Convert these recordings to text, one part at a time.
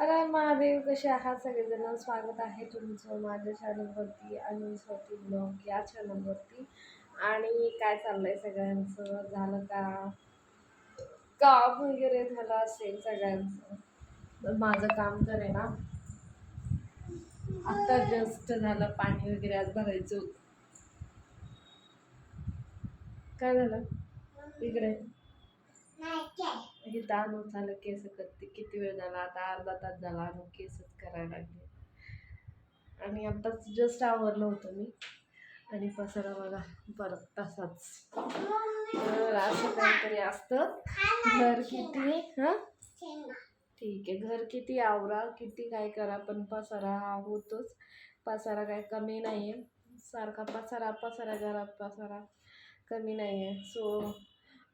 अरे महादेव कसे आहात? सगळेजण स्वागत आहे तुमचं माझ्या चॅनलवरती आणि स्वती ब्लॉग या चॅनलवरती आणि काय चाललंय सगळ्यांचं? झालं का? काम वगैरे झालं असेल सगळ्यांचं? माझं काम तर आहे ना. आता जस्ट झालं पाणी वगैरे आज भरायचं होतं. काय झालं? इकडे. म्हणजे हे ताण झालं केस करते किती वेळ झाला? आता अर्धा तास झाला आणि केसच करायला लागले. आणि आत्ताच जस्ट आवरलं होतं मी. आणि पसारा बघा परत तसाच. तर असं काहीतरी असतं. घर किती हां? ठीक आहे घर किती आवरा किती काय करा पण पसारा हा होतोच. पसारा काय कमी नाही आहे सारखा पसारा पसारा घरात पसारा कमी नाही आहे सो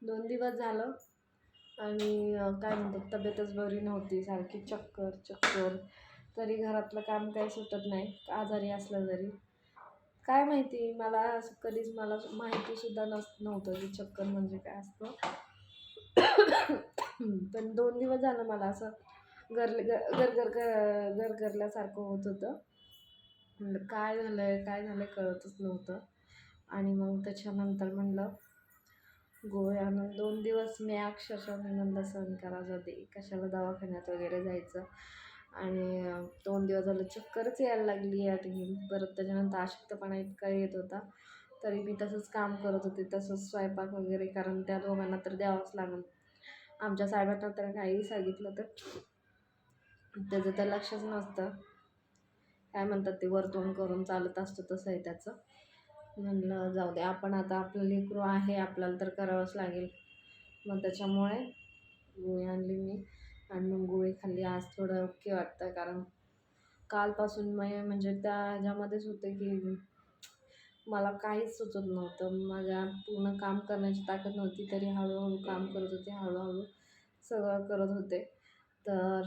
दोन दिवस झालं. आणि काय म्हणतात तब्येतच बरी नव्हती सारखी चक्कर चक्कर. तरी घरातलं काम काही सुटत नाही आजारी असलं जरी काय माहिती मला असं कधीच मला माहितीसुद्धा नस नव्हतं की चक्कर म्हणजे काय असतं. पण दोन दिवस झालं मला असं गरले गर गर गर गरगरल्यासारखं होत होतं. म्हणलं काय झालं आहे काय झालं आहे कळतच नव्हतं. आणि मग त्याच्यानंतर म्हणलं गोळ्या दोन दिवस मी अक्षरशः आनंद सहन करायचं होते. कशाला दवाखान्यात वगैरे जायचं? आणि दोन दिवस झालं चक्करच यायला लागली आणि परत त्याच्यानंतर अशक्तपणा इतका येत होता. तरी मी तसंच काम करत होते. तसंच स्वयंपाक वगैरे कारण त्या दोघांना तर द्यावंच लागेल. आमच्या साहेबांना तर काहीही सांगितलं तर त्याचं तर लक्षच नसतं. काय म्हणतात ते वरतून करून चालत असतं तसं आहे त्याचं. म्हणलं जाऊ दे आपण आता आपलं लेकरू आहे आपल्याला तर करावंच लागेल. मग त्याच्यामुळे गोळी आणली मी आणि मग गोळी खाल्ली. आज थोडं ओके वाटतं कारण कालपासून मी म्हणजे त्या ह्याच्यामध्येच होते की मला काहीच सुचत नव्हतं. माझ्या पूर्ण काम करण्याची ताकद नव्हती तरी हळूहळू काम करत होते हळूहळू सगळं करत होते. तर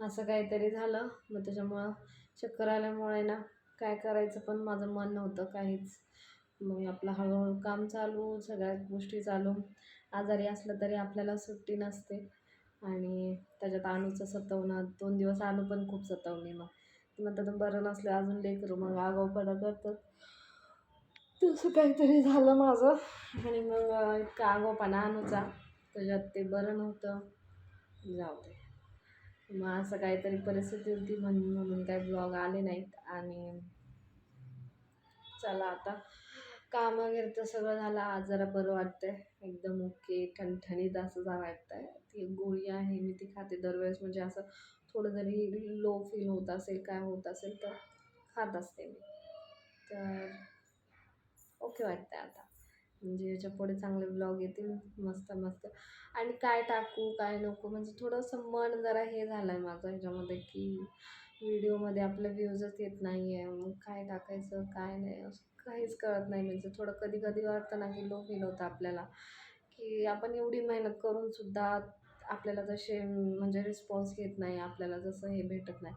असं काहीतरी झालं. मग त्याच्यामुळं चक्कर आल्यामुळे ना काय करायचं पण माझं मन नव्हतं काहीच. मग आपलं हळूहळू काम चालू सगळ्या गोष्टी चालू. आजारी असलं तरी आपल्याला सुट्टी नसते. आणि त्याच्यात आणूचं सतवणं दोन दिवस आणू पण खूप सतवली मग. ती म्हणतात बरं नसलं अजून लेकरू. मग आगाऊपणा करतात. तसं काहीतरी झालं माझं. आणि मग इतका आगाऊपणा आणूचा त्याच्यात ते बरं नव्हतं. जाऊ दे. मग असं काहीतरी परिस्थिती होती म्हणून म्हणून काही ब्लॉग आले नाहीत. आणि चला आता काम वगैरे तर सगळं झालं. आज जरा बरं वाटतंय. एकदम ओके ठणठणीत असं जा वाटतंय. ती गोळी आहे मी ती खाते दरवेळेस. म्हणजे असं थोडं जरी लो फील होत असेल काय होत असेल तर खात असते मी. तर ओके वाटतंय आता. म्हणजे याच्यापुढे चांगले ब्लॉग येतील मस्त मस्त. आणि काय टाकू काय नको म्हणजे थोडंसं मन जरा हे झालं आहे माझं ह्याच्यामध्ये की व्हिडिओमध्ये आपले व्ह्यूजच येत नाही आहे मग काय टाकायचं काय नाही असं काहीच कळत नाही म्हणजे. थोडं कधी कधी वाटतं ना की लो फील होतं आपल्याला की आपण एवढी मेहनत करूनसुद्धा आपल्याला जसे म्हणजे रिस्पॉन्स येत नाही आपल्याला जसं हे भेटत नाही.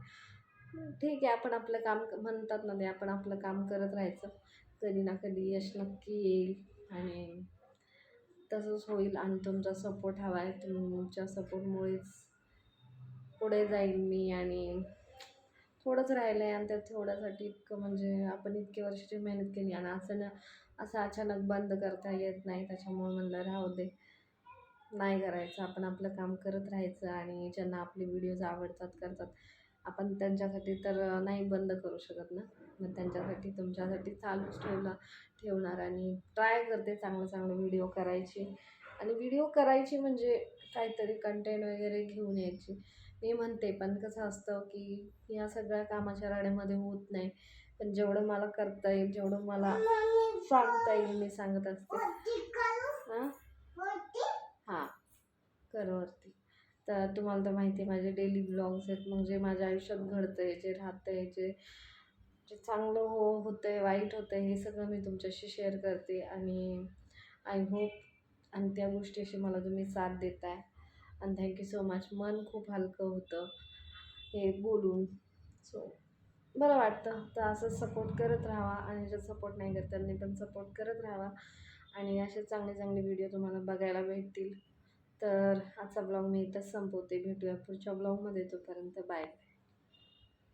ठीक आहे आपण आपलं काम म्हणतात ना ते आपण आपलं काम करत राहायचं. कधी ना कधी यश नक्की येईल. आणि तसंच होईल आणि तुमचा सपोर्ट हवा आहे. तुमच्या सपोर्टमुळेच पुढे जाईल मी आणि थोडंच राहिलं आहे आणि त्या थोड्यासाठी इतकं म्हणजे आपण इतके वर्षाची मेहनत केली आणि असं ना असं अचानक बंद करता येत नाही. त्याच्यामुळे म्हणलं राहू दे. नाही करायचं. आपण आपलं काम करत राहायचं आणि ज्यांना आपले व्हिडिओज आवडतात करतात. आपण त्यांच्यासाठी तर नाही बंद करू शकत ना. मग त्यांच्यासाठी तुमच्यासाठी चालूच ठेवला ठेवणार आणि ट्राय करते चांगलं चांगलं व्हिडिओ करायची. आणि व्हिडिओ करायची म्हणजे काहीतरी कंटेंट वगैरे घेऊन यायची. मी म्हणते पण कसं असतं की या सगळ्या कामाच्या राड्यामध्ये होत नाही. पण जेवढं मला करता येईल जेवढं मला सांगता येईल मी सांगत असते. हां? हां. करवरती तर तुम्हाला तर माहिती आहे माझे डेली ब्लॉग्स आहेत. मग जे माझ्या आयुष्यात घडतं आहे जे राहतं आहे जे जे चांगलं हो होतं आहे वाईट होतं आहे हे सगळं मी तुमच्याशी शेअर करते. आणि आय होप आणि त्या गोष्टीशी मला तुम्ही साथ देताय. आणि थँक्यू सो मच मन खूप हलकं होतं हे बोलून. सो बरं वाटतं. तर असं सपोर्ट करत राहावा. आणि जर सपोर्ट नाही करत त्यांनी पण सपोर्ट करत राहावा. आणि असे चांगले चांगले व्हिडिओ तुम्हाला बघायला भेटतील. तर आजचा ब्लॉग मी इथंच संपवते. भेटूया पुढच्या ब्लॉगमध्ये. तोपर्यंत बाय